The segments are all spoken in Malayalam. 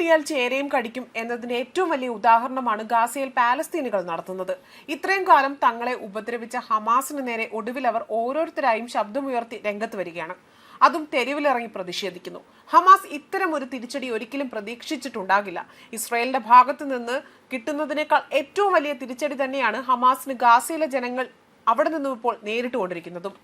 മുട്ടിയാൽ ചേരയും കടിക്കും എന്നതിന്റെ ഏറ്റവും വലിയ ഉദാഹരണമാണ് ഗാസയിൽ പാലസ്തീനുകൾ നടത്തുന്നത്. ഇത്രയും കാലം തങ്ങളെ ഉപദ്രവിച്ച ഹമാസിന് നേരെ ഒടുവിൽ അവർ ഓരോരുത്തരായും ശബ്ദമുയർത്തി രംഗത്ത് വരികയാണ്. അതും തെരുവിലിറങ്ങി പ്രതിഷേധിക്കുന്നു. ഹമാസ് ഇത്തരം ഒരു തിരിച്ചടി ഒരിക്കലും പ്രതീക്ഷിച്ചിട്ടുണ്ടാകില്ല. ഇസ്രയേലിന്റെ ഭാഗത്തു നിന്ന് കിട്ടുന്നതിനേക്കാൾ ഏറ്റവും വലിയ തിരിച്ചടി തന്നെയാണ് ഹമാസിന് ഗാസയിലെ ജനങ്ങൾ അവിടെ നിന്നും ഇപ്പോൾ നേരിട്ടുകൊണ്ടിരിക്കുന്നതും.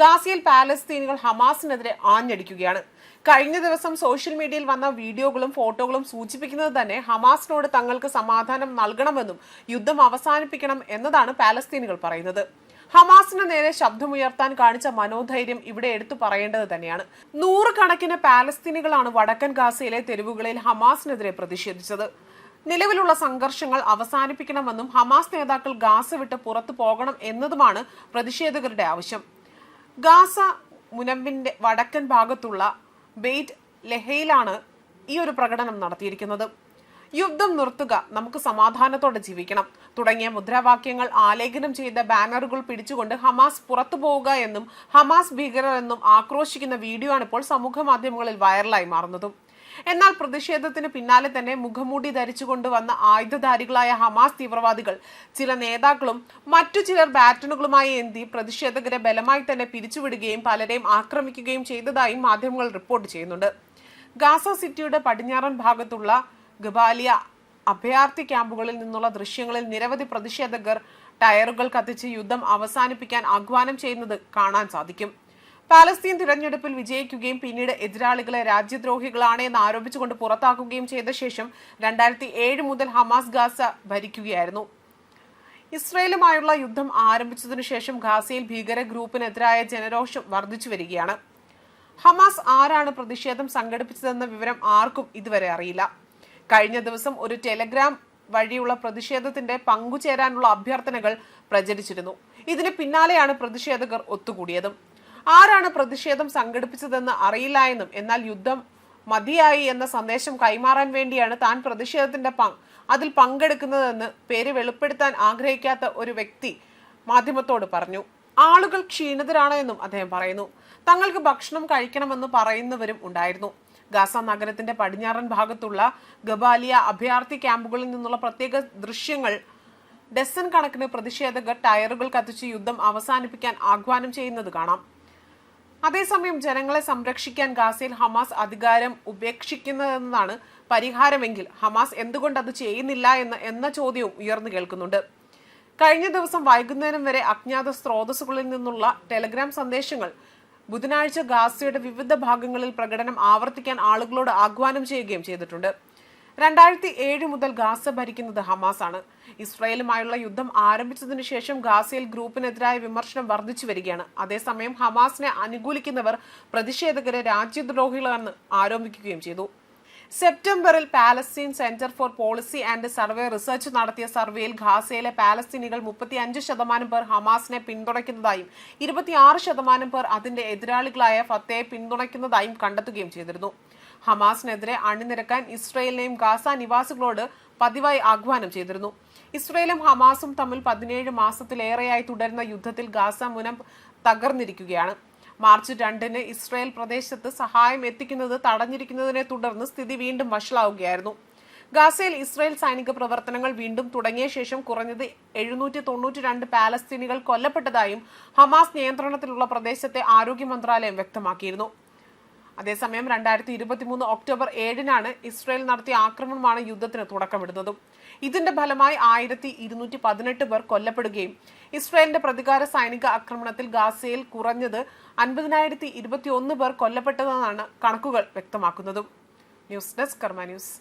ഗാസയിൽ പാലസ്തീനികൾ ഹമാസിനെതിരെ ആഞ്ഞടിക്കുകയാണ്. കഴിഞ്ഞ ദിവസം സോഷ്യൽ മീഡിയയിൽ വന്ന വീഡിയോകളും ഫോട്ടോകളും സൂചിപ്പിക്കുന്നത് തന്നെ ഹമാസിനോട് തങ്ങൾക്ക് സമാധാനം നൽകണമെന്നും യുദ്ധം അവസാനിപ്പിക്കണം എന്നതാണ് പാലസ്തീനികൾ പറയുന്നത്. ഹമാസിന് നേരെ ശബ്ദമുയർത്താൻ കാണിച്ച മനോധൈര്യം ഇവിടെ എടുത്തു പറയേണ്ടത് തന്നെയാണ്. നൂറുകണക്കിന് പാലസ്തീനികളാണ് വടക്കൻ ഗാസയിലെ തെരുവുകളിൽ ഹമാസിനെതിരെ പ്രതിഷേധിച്ചത്. നിലവിലുള്ള സംഘർഷങ്ങൾ അവസാനിപ്പിക്കണമെന്നും ഹമാസ് നേതാക്കൾ ഗാസ വിട്ട് പുറത്തു പോകണം എന്നതുമാണ് പ്രതിഷേധകരുടെ ആവശ്യം. ഗാസ മുനമ്പിന്റെ വടക്കൻ ഭാഗത്തുള്ള ബെയ്റ്റ് ലെഹയിലാണ് ഈ ഒരു പ്രകടനം നടത്തിയിരിക്കുന്നത്. യുദ്ധം നിർത്തുക നമുക്ക് സമാധാനത്തോടെ ജീവിക്കണം. തുടങ്ങിയ മുദ്രാവാക്യങ്ങൾ ആലേഖനം ചെയ്ത ബാനറുകൾ പിടിച്ചുകൊണ്ട് ഹമാസ് പുറത്തു പോവുക എന്നും ഹമാസ് ഭീകരർ എന്നും ആക്രോശിക്കുന്ന വീഡിയോ ആണ് ഇപ്പോൾ സമൂഹ മാധ്യമങ്ങളിൽ വൈറലായി മാറുന്നതും. എന്നാൽ പ്രതിഷേധത്തിന് പിന്നാലെ തന്നെ മുഖംമൂടി ധരിച്ചുകൊണ്ട് വന്ന ആയുധധാരികളായ ഹമാസ് തീവ്രവാദികൾ ചില നേതാക്കളും മറ്റു ചിലർ ബാറ്റണുകളുമായി എന്തി പ്രതിഷേധകരെ ബലമായി തന്നെ പിരിച്ചുവിടുകയും പലരെയും ആക്രമിക്കുകയും ചെയ്തതായും മാധ്യമങ്ങൾ റിപ്പോർട്ട് ചെയ്യുന്നുണ്ട്. ഗാസ സിറ്റിയുടെ പടിഞ്ഞാറൻ ഭാഗത്തുള്ള ഗബാലിയ അഭയാർത്ഥി ക്യാമ്പുകളിൽ നിന്നുള്ള ദൃശ്യങ്ങളിൽ നിരവധി പ്രതിഷേധകർ ടയറുകൾ കത്തിച്ച് യുദ്ധം അവസാനിപ്പിക്കാൻ ആഹ്വാനം ചെയ്യുന്നത് കാണാൻ സാധിക്കും. പാലസ്തീൻ തിരഞ്ഞെടുപ്പിൽ വിജയിക്കുകയും പിന്നീട് എതിരാളികളെ രാജ്യദ്രോഹികളാണ് എന്ന് ആരോപിച്ചുകൊണ്ട് പുറത്താക്കുകയും ചെയ്ത ശേഷം രണ്ടായിരത്തി ഏഴ് മുതൽ ഹമാസ് ഗാസ ഭരിക്കുകയായിരുന്നു. ഇസ്രയേലുമായുള്ള യുദ്ധം ആരംഭിച്ചതിനു ശേഷം ഗാസയിൽ ഭീകര ഗ്രൂപ്പിനെതിരായ ജനരോഷം വർദ്ധിച്ചു വരികയാണ്. ഹമാസ് ആരാണ് പ്രതിഷേധം സംഘടിപ്പിച്ചതെന്ന വിവരം ആർക്കും ഇതുവരെ അറിയില്ല. കഴിഞ്ഞ ദിവസം ഒരു ടെലഗ്രാം വഴിയുള്ള പ്രതിഷേധത്തിന്റെ പങ്കുചേരാനുള്ള അഭ്യർത്ഥനകൾ പ്രചരിച്ചിരുന്നു. ഇതിന് പിന്നാലെയാണ് പ്രതിഷേധകർ ഒത്തുകൂടിയതും. ആരാണ് പ്രതിഷേധം സംഘടിപ്പിച്ചതെന്ന് അറിയില്ല എന്നും എന്നാൽ യുദ്ധം മതിയായി എന്ന സന്ദേശം കൈമാറാൻ വേണ്ടിയാണ് താൻ പ്രതിഷേധത്തിന്റെ അതിൽ പങ്കെടുക്കുന്നതെന്ന് പേര് വെളിപ്പെടുത്താൻ ആഗ്രഹിക്കാത്ത ഒരു വ്യക്തി മാധ്യമത്തോട് പറഞ്ഞു. ആളുകൾ ക്ഷീണിതരാണ് എന്നും അദ്ദേഹം പറയുന്നു. തങ്ങൾക്ക് ഭക്ഷണം കഴിക്കണമെന്ന് പറയുന്നവരും ഉണ്ടായിരുന്നു. ഗാസ നഗരത്തിന്റെ പടിഞ്ഞാറൻ ഭാഗത്തുള്ള ഗബാലിയ അഭയാർത്ഥി ക്യാമ്പുകളിൽ നിന്നുള്ള പ്രത്യേക ദൃശ്യങ്ങൾ ഡസൻ കണക്കിന് പ്രതിഷേധകർ ടയറുകൾ കത്തിച്ച് യുദ്ധം അവസാനിപ്പിക്കാൻ ആഹ്വാനം ചെയ്യുന്നത് കാണാം. അതേസമയം ജനങ്ങളെ സംരക്ഷിക്കാൻ ഗാസയിൽ ഹമാസ് അധികാരം ഉപേക്ഷിക്കുന്നതെന്നാണ് പരിഹാരമെങ്കിൽ ഹമാസ് എന്തുകൊണ്ട് അത് ചെയ്യുന്നില്ല എന്ന് എന്ന ചോദ്യവും ഉയർന്നു കേൾക്കുന്നുണ്ട്. കഴിഞ്ഞ ദിവസം വൈകുന്നേരം വരെ അജ്ഞാത സ്രോതസ്സുകളിൽ നിന്നുള്ള ടെലഗ്രാം സന്ദേശങ്ങൾ ബുധനാഴ്ച ഗാസയുടെ വിവിധ ഭാഗങ്ങളിൽ പ്രകടനം ആവർത്തിക്കാൻ ആളുകളോട് ആഹ്വാനം ചെയ്യുകയും ചെയ്തിട്ടുണ്ട്. രണ്ടായിരത്തി ഏഴ് മുതൽ ഗാസ ഭരിക്കുന്നത് ഹമാസാണ്. ഇസ്രയേലുമായുള്ള യുദ്ധം ആരംഭിച്ചതിനു ശേഷം ഗാസയിൽ ഗ്രൂപ്പിനെതിരായ വിമർശനം വർദ്ധിച്ചു വരികയാണ്. അതേസമയം ഹമാസിനെ അനുകൂലിക്കുന്നവർ പ്രതിഷേധകരെ രാജ്യദ്രോഹികളാണെന്ന് ആരോപിക്കുകയും ചെയ്തു. സെപ്റ്റംബറിൽ Palestine Centre for Policy and Survey Research നടത്തിയ സർവേയിൽ ഖാസയിലെ പാലസ്തീനികൾ മുപ്പത്തി അഞ്ച് ശതമാനം പേർ ഹമാസിനെ പിന്തുണയ്ക്കുന്നതായും ഇരുപത്തിയാറ് ശതമാനം പേർ അതിന്റെ എതിരാളികളായ ഫത്തയെ പിന്തുണയ്ക്കുന്നതായും കണ്ടെത്തുകയും ചെയ്തിരുന്നു. ഹമാസിനെതിരെ അണിനിരക്കാൻ ഇസ്രയേലിനെയും ഗാസ നിവാസികളോട് പതിവായി ആഹ്വാനം ചെയ്തിരുന്നു. ഇസ്രയേലും ഹമാസും തമ്മിൽ പതിനേഴ് മാസത്തിലേറെയായി തുടരുന്ന യുദ്ധത്തിൽ ഗാസ മുനം തകർന്നിരിക്കുകയാണ്. മാർച്ച് രണ്ടിന് ഇസ്രായേൽ പ്രദേശത്ത് സഹായം എത്തിക്കുന്നത് തടഞ്ഞിരിക്കുന്നതിനെ തുടർന്ന് സ്ഥിതി വീണ്ടും വഷളാവുകയായിരുന്നു. ഗാസയിൽ ഇസ്രായേൽ സൈനിക പ്രവർത്തനങ്ങൾ വീണ്ടും തുടങ്ങിയ ശേഷം കുറഞ്ഞത് എഴുന്നൂറ്റി തൊണ്ണൂറ്റി രണ്ട് പാലസ്തീനികൾ കൊല്ലപ്പെട്ടതായും ഹമാസ് നിയന്ത്രണത്തിലുള്ള പ്രദേശത്തെ ആരോഗ്യ മന്ത്രാലയം വ്യക്തമാക്കിയിരുന്നു. അതേസമയം രണ്ടായിരത്തി ഇരുപത്തിമൂന്ന് ഒക്ടോബർ ഏഴിനാണ് ഇസ്രയേൽ നടത്തിയ ആക്രമണമാണ് യുദ്ധത്തിന് തുടക്കമിടുന്നത്. ഇതിന്റെ ഫലമായി ആയിരത്തി ഇരുന്നൂറ്റി പതിനെട്ട് പേർ കൊല്ലപ്പെടുകയും ഇസ്രയേലിന്റെ പ്രതികാര സൈനിക ആക്രമണത്തിൽ ഗാസയിൽ കുറഞ്ഞത് അൻപതിനായിരത്തി ഇരുപത്തി ഒന്ന് പേർ കൊല്ലപ്പെട്ടതെന്നാണ് കണക്കുകൾ വ്യക്തമാക്കുന്നതും. News desk Karma news.